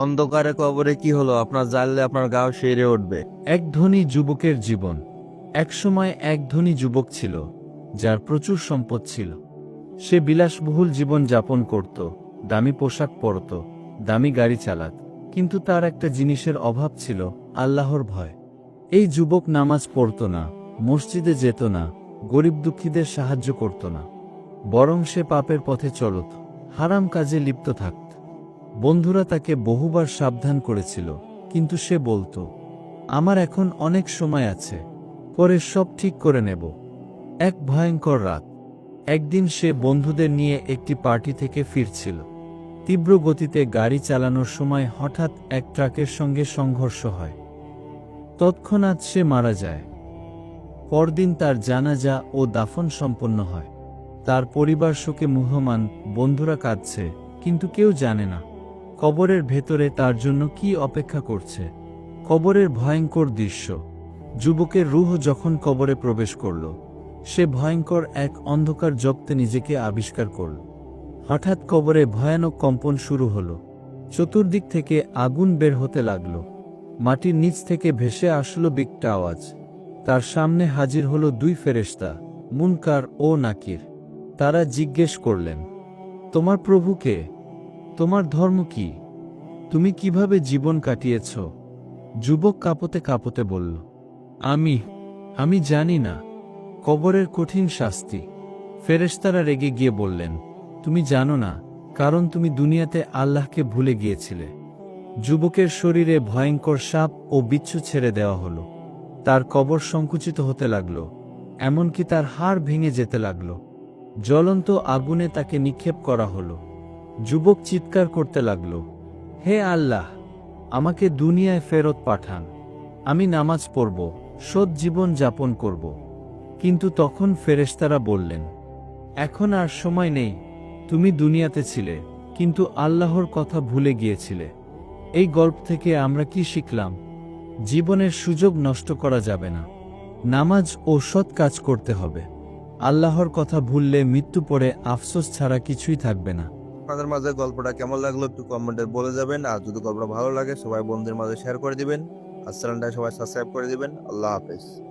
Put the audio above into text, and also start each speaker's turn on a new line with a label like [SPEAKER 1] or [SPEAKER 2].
[SPEAKER 1] অন্ধকারে কবরে কি হলো? আপনার জানলে আপনার গাও সেরে উঠবে।
[SPEAKER 2] এক ধনী যুবকের জীবন। একসময় এক ধনী যুবক ছিল, যার প্রচুর সম্পদ ছিল। সে বিলাসবহুল জীবন যাপন করত, দামি পোশাক পরত, দামি গাড়ি চালাত। কিন্তু তার একটা জিনিসের অভাব ছিল, আল্লাহর ভয়। এই যুবক নামাজ পড়ত না, মসজিদে যেত না, গরিব দুঃখীদের সাহায্য করত না। বরং সে পাপের পথে চলত, হারাম কাজে লিপ্ত থাকত। বন্ধুরা তাকে বহুবার সাবধান করেছিল, কিন্তু সে বলতো, আমার এখন অনেক সময় আছে, পরে সব ঠিক করে নেব। এক ভয়ঙ্কর রাত। একদিন সে বন্ধুদের নিয়ে একটি পার্টি থেকে ফিরছিল। তীব্র গতিতে গাড়ি চালানোর সময় হঠাৎ এক ট্রাকের সঙ্গে সংঘর্ষ হয়। তৎক্ষণাৎ সে মারা যায়। পরদিন তার জানাজা ও দাফন সম্পন্ন হয়। তার পরিবার শোকে মুহমান বন্ধুরা কাঁদছে, কিন্তু কেউ জানে না। কবরের ভেতরে তার জন্য কি অপেক্ষা করছে? কবরের ভয়ঙ্কর দৃশ্য। যুবকের রুহ যখন কবরে প্রবেশ করল, সে ভয়ঙ্কর এক অন্ধকার জগতে নিজেকে আবিষ্কার করল। হঠাৎ কবরে ভয়ানক কম্পন শুরু হলো। চতুর্দিক থেকে আগুন বের হতে লাগল। মাটির নিচ থেকে ভেসে আসলো বিকটা আওয়াজ। তার সামনে হাজির হলো দুই ফেরেশতা, মুনকার ও নাকির। তারা জিজ্ঞেস করলেন, তোমার প্রভুকে তোমার ধর্ম কি? তুমি কীভাবে জীবন কাটিয়েছ? যুবক কাঁপতে কাঁপতে বলল, আমি আমি জানি না। কবরের কঠিন শাস্তি। ফেরেশতারা রেগে গিয়ে বললেন, তুমি জানো না, কারণ তুমি দুনিয়াতে আল্লাহকে ভুলে গিয়েছিলে। যুবকের শরীরে ভয়ঙ্কর সাপ ও বিচ্ছু ছেড়ে দেওয়া হলো। তার কবর সংকুচিত হতে লাগল, এমনকি তার হাড় ভেঙে যেতে লাগল। জ্বলন্ত আগুনে তাকে নিক্ষেপ করা হলো। যুবক চিৎকার করতে লাগল, হে আল্লাহ, আমাকে দুনিয়ায় ফেরত পাঠান। আমি নামাজ পড়ব, সৎ জীবন যাপন করব। কিন্তু তখন ফেরেশতারা বললেন, এখন আর সময় নেই, তুমি দুনিয়াতে ছিলে, কিন্তু আল্লাহর কথা ভুলে গিয়েছিলে। এই গল্প থেকে আমরা কি শিখলাম? জীবনের সুযোগ নষ্ট করা যাবে না। নামাজ ও সৎ কাজ করতে হবে। আল্লাহর কথা ভুললে মৃত্যু পরে আফসোস ছাড়া কিছুই থাকবে না।
[SPEAKER 1] আপনাদের মাঝে গল্পটা কেমন লাগল একটু কমেন্টে বলে যাবেন। আর যদি গল্পটা ভালো লাগে, সবাই বন্ধুদের মাঝে শেয়ার করে দিবেন। আর চ্যানেলটা সবাই সাবস্ক্রাইব করে দিবেন। আল্লাহ হাফেজ।